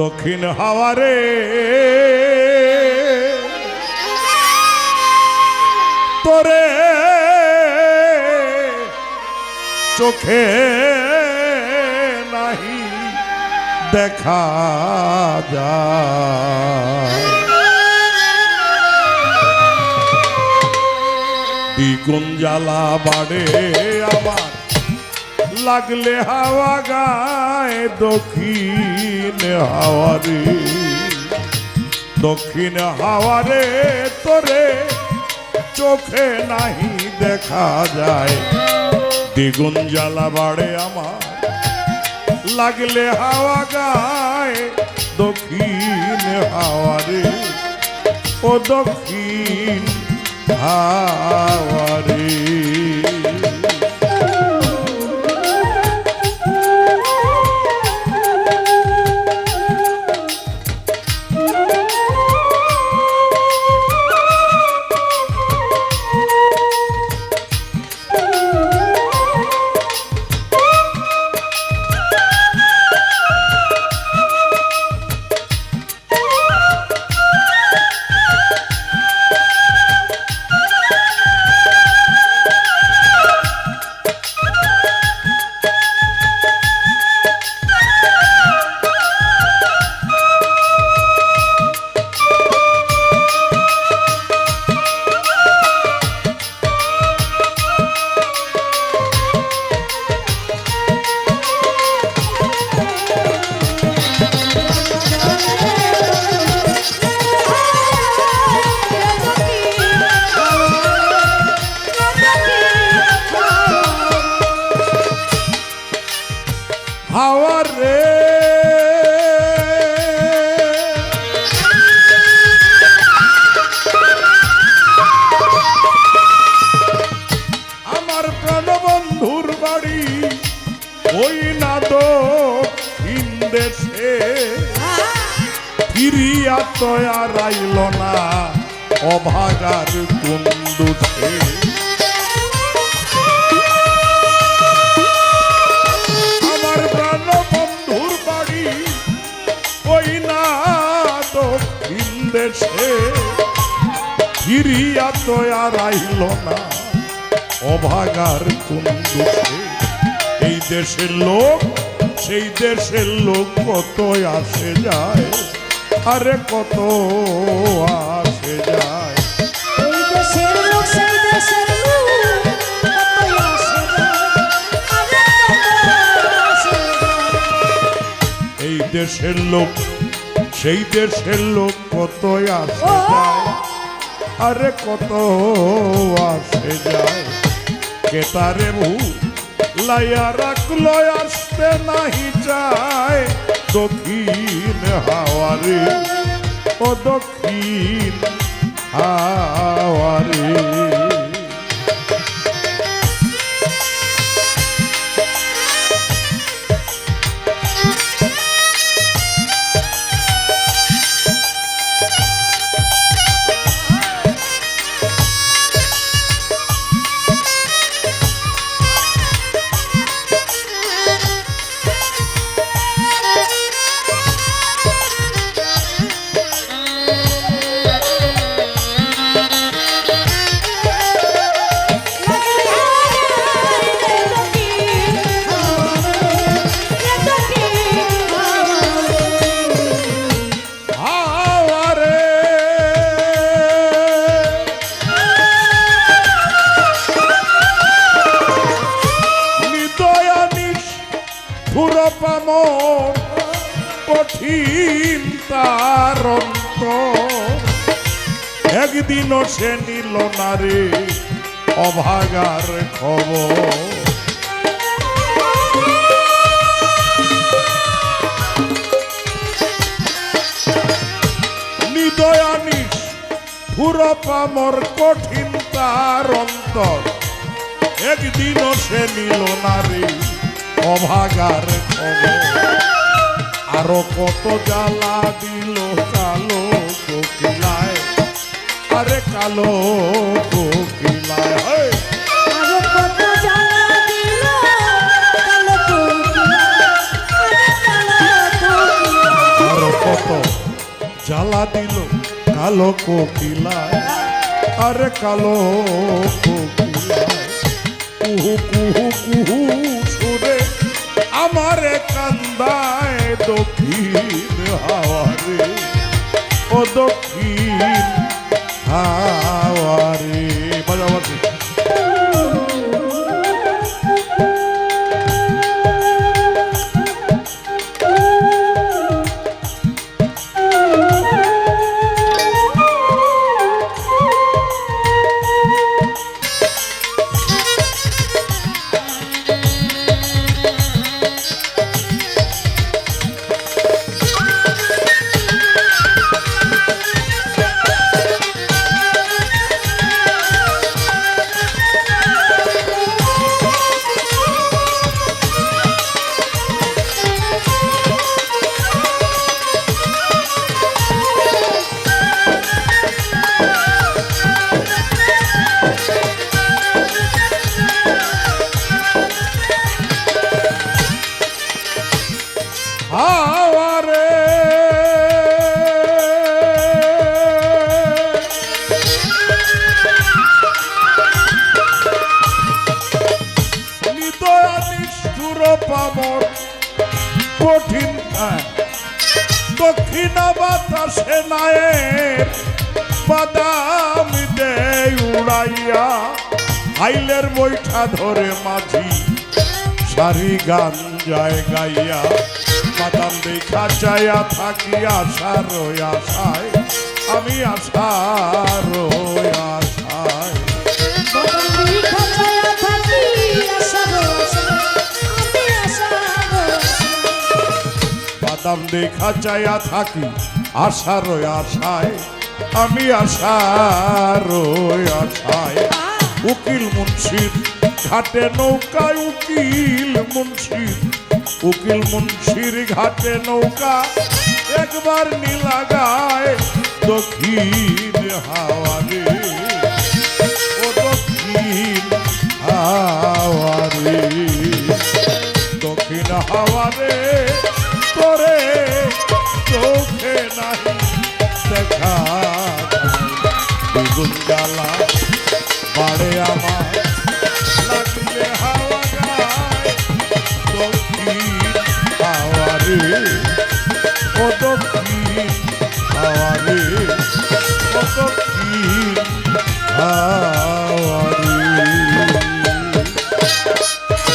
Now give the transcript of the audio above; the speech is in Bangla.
দক্ষিণ হাওয়ারে তোরে চোখে দেখা যায়। দ্বিগুণ জ্বালা বাড়ে আমার। লাগলে হাওয়া গায়, দক্ষিণ হাওয়ারে দক্ষিণ হাওয়ারে তোরে চোখে নাহি দেখা যায়। দ্বিগুণ জ্বালা বাড়ে আমার। লাগলে হাওয়া গায় দক্ষিণ হাওয়ারে ও দক্ষিণ হাওয়ারে তো আর আইল না। অভাগার কুন্দুষে আমার প্রাণ বন্ধুর বাড়ি ওই না দক্ষিণ দেশে। ফিরিয়া তো আর আইল না। অভাগার কুন্দুষে এই দেশের লোক, সেই দেশের লোক কত আসে যায়? আরে কত আসে যায়। এই দেশের লোক সেই দেশের লোক যায়, এই দেশের সেই দেশের লোক কত আসে যায়। আরে কত আসে যায়। কেতারে ভূ লাইয়া রাখল আসতে নাহি চায়। দক্ষিণ হাওয়ারে ও দক্ষিণ হাওয়ারে। ফুরপাম কঠিন তার অন্ত একদিনও সে নিল না রে অভাগার খবর। নিদয়ানিস কঠিন তার অন্তর। একদিনও সে নিল না রে অভাগার খবর। আরও কত জ্বালা দিল কালো কোকিলায়। আরে কালো কোকিলায় আরও কত জ্বালা দিল কালো কোকিলায়। আরে কালো কান্দায় দক্ষিণ কঠিন দক্ষিণ বাতাসে নায়ের বাদাম উড়াইয়া, হাইলের বৈঠা ধরে মাঝি সারি গান যায় গাইয়া। বাদাম দেখা চাইয়া থাকি আশার আশায়, আমি আশার আশায় বাদাম দেখা চাইয়া থাকি। আশার আশায়, আমি আশার আশায়। উকিল মুন্সির ঘাটে নৌকায় উকিল মুন্সির। উকিল মুন্সির ঘাটে নৌকা একবার নীলা গায় দক্ষিণ হাওয়ারে ও দক্ষিণ হাওয়ারে দক্ষিণ হাওয়ারে